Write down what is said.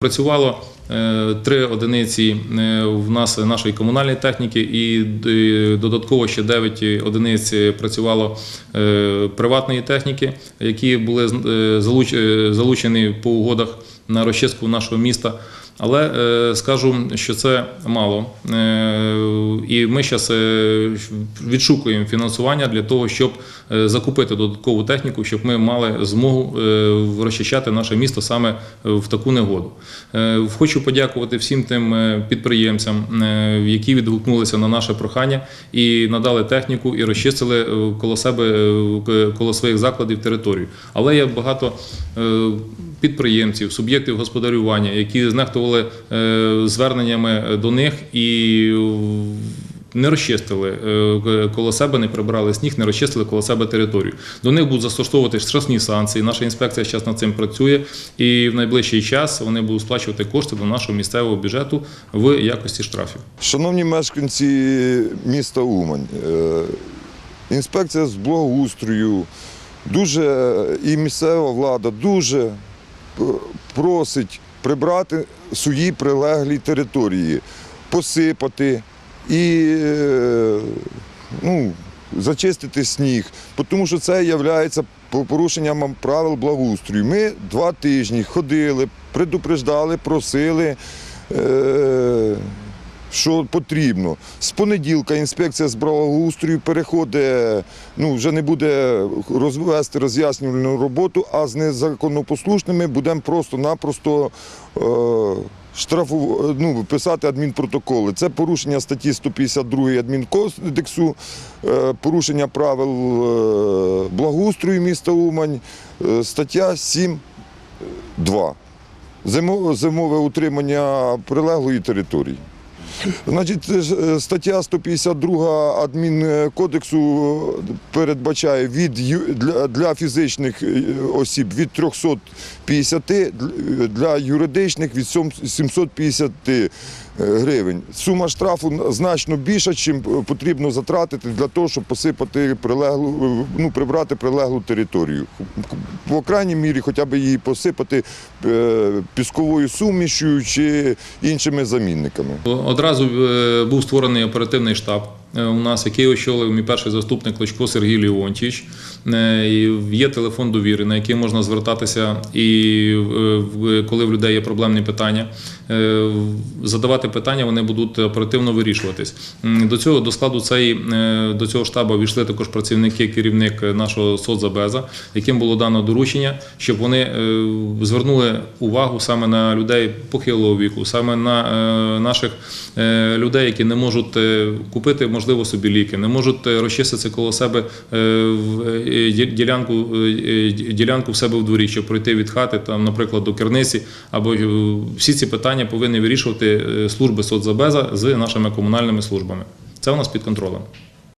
Працювало три одиниці е, в нас нашої комунальної техніки, і е, додатково ще 9 одиниць працювало е, приватної техніки, які були е, залуч- е, залучені по угодах на розчистку нашого міста. Але е, скажу, що це мало. Е, І ми зараз відшукуємо фінансування для того, щоб е, закупити додаткову техніку, щоб ми мали змогу е, розчищати наше місто саме в таку негоду. Е, Хочу подякувати всім тим е, підприємцям, е, які відгукнулися на наше прохання і надали техніку, і розчистили е, коло себе, коло своїх закладів територію. Але є багато підприємців, суб'єктів господарювання, які знехтували зверненнями до них і не розчистили е, коло себе, не прибрали сніг, не розчистили коло себе територію. До них будуть застосовувати штрафні санкції. Наша інспекція зараз над цим працює, і в найближчий час вони будуть сплачувати кошти до нашого місцевого бюджету в якості штрафів. Шановні мешканці міста Умань, е, інспекція з благоустрою, дуже і місцева влада дуже просить прибрати свої прилеглі території, посипати і е, ну, зачистити сніг, тому що це є порушенням правил благоустрою. Ми два тижні ходили, предупреждали, просили. Е, що потрібно. З понеділка інспекція з благоустрою переходить, ну вже не буде розвести роз'яснювальну роботу, а з незаконнопослушними будемо просто-напросто е, штрафу, ну, писати адмінпротоколи. Це порушення статті 152 адмінкодексу, е, порушення правил е, благоустрою міста Умань, е, стаття 7.2. Зимове утримання прилеглої території. Значить, е, стаття 152 адмінкодексу передбачає від для, фізичних е, осіб від 350 дл- для юридичних від сьом- 750 гривень. Сума штрафу значно більша, чим потрібно затратити для того, щоб посипати прилеглу, ну, прибрати прилеглу територію. По крайній мірі, хоча б її посипати е, пісковою сумішю чи іншими замінниками. Одразу е, був створений оперативний штаб е, у нас, який очолив мій перший заступник Клочко Сергій Леонтійович. Е, Є телефон довіри, на який можна звертатися, і е, коли в людей є проблемні питання, е, задавати питання, вони будуть оперативно вирішуватись. До цього до складу цієї е, до цього штабу війшли також працівники, керівник нашого соцзабеза, яким було дано доручення, щоб вони е, звернули увагу саме на людей похилого віку, саме на е, наших е, людей, які не можуть е, купити, можливо, собі ліки, не можуть розчиститися розчистити коло себе е, е, ділянку, е, е, ділянку в себе в дворі, щоб пройти від хати, там, наприклад, до керниці, або е, всі ці питання повинні вирішувати е, служби соцзабеза з нашими комунальними службами. Це у нас під контролем.